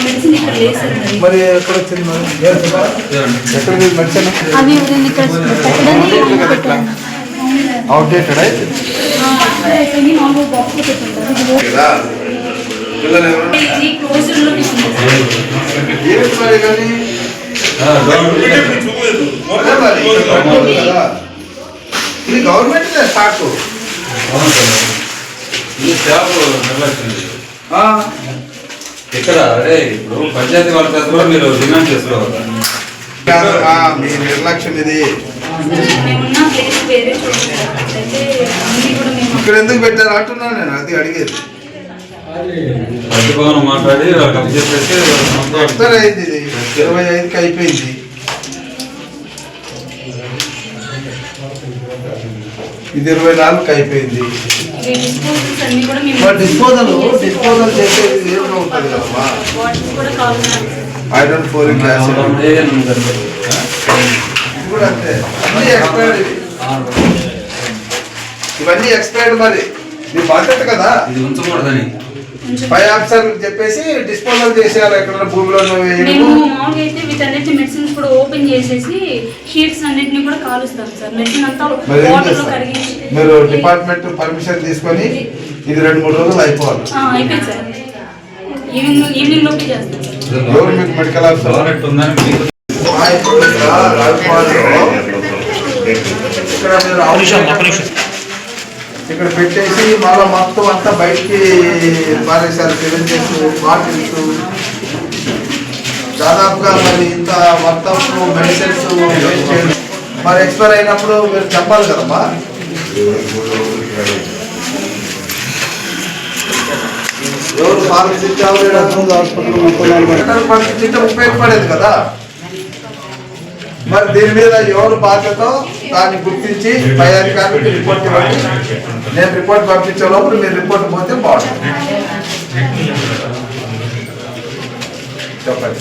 Medicine ఇక్కడ లేదు sir మరి మరి ఎక్కడ వచ్చింది మరి ఏం చెప్పాలి? ఎక్కడ ఉంది మెడిసిన్ అవి ఎవరైనా ఇక్కడ పెట్టదని పెట్టాను అవుట్డేటెడ్ అయితే అయిపోయింది మామూలు బాక్స్ పెట్టాను కదా పిల్లలు ఎవరు ఇది క్లోజ్డ్లో ఏమిటి మరి కానీ అదే మరి గవర్నమెంట్ కదా. ఇది గవర్నమెంట్ స్టార్ట్ ఈ స్టాఫ్ నిర్లక్ష్యం చేయదు. ఇక్కడ అదే ఇప్పుడు పంచాయతీ వాళ్ళ చేత కూడా మీరు డిమాండ్ చేసుకోవాలి మీ నిర్లక్ష్యం ఇది. ఇక్కడ ఎందుకు పెట్టారు? అంటున్నాను నేను అది అడిగేది. ప్రతిభవనం మాట్లాడి అప్పు చెప్పేసి ఎక్స్పైర్ అయింది ఇది? ఇరవై ఐదుకి అయిపోయింది. ఇది ఇరవై నాలుగుకి అయిపోయింది. డిస్పోజల్ డిస్పోజల్ చేసేది ఉంటుంది కదమ్మా కూడా కావాలి ఐరన్ ఫోలిక్ యాసిడ్ ఏ నెంబర్? ఇది కూడా అంతే. అన్ని ఎక్స్పైర్డ్ ఇవి. ఇవన్నీ ఎక్స్పైర్డ్ మరి. మీ బాధ్యత కదా. ఇది ఉంచకూడదని. పై ఆఫీసర్ చెప్పేసి డిస్పోజల్ చేసేయాలి ఎక్కడ భూమిలో మేము మామూలుగా అయితే వీటన్నిటి మెడిసిన్స్ కూడా ఓపెన్ చేసేసి షీట్స్ అన్నిటిని కూడా కాలుస్తాం సార్ మెడిసిన్ అంతా వాటర్లో కడిగించి మీరు డిపార్ట్మెంట్ పర్మిషన్ తీసుకొని ఇది రెండు మూడు రోజులు అయిపోవాలి. మెడికల్ గవర్నమెంట్ ఉందని మీకు మా ఇప్పుడు ఇక్కడ రాజకుమారిలో ఇక్కడ మీరు అవును ఇక్కడ పెట్టేసి మళ్ళీ మొత్తం అంతా బయటికి పారేశారు సిలిండర్స్ బాటిల్స్ దాదాపుగా మరి ఇంత మొత్తం మెడిసిన్స్ మరి ఎక్స్పైర్ అయినప్పుడు మీరు చెప్పాలి కదమ్మా? ఎవరు పాలసీ పంపించింటే ఉపయోగపడేది కదా? మరి దీని మీద ఎవరు బాధ్యత దాన్ని గుర్తించి పై అధికారులకు రిపోర్ట్ ఇవ్వండి. నేను రిపోర్ట్ పంపించే లోపల మీరు రిపోర్ట్ పోతే బాగుంటుంది. చెప్పండి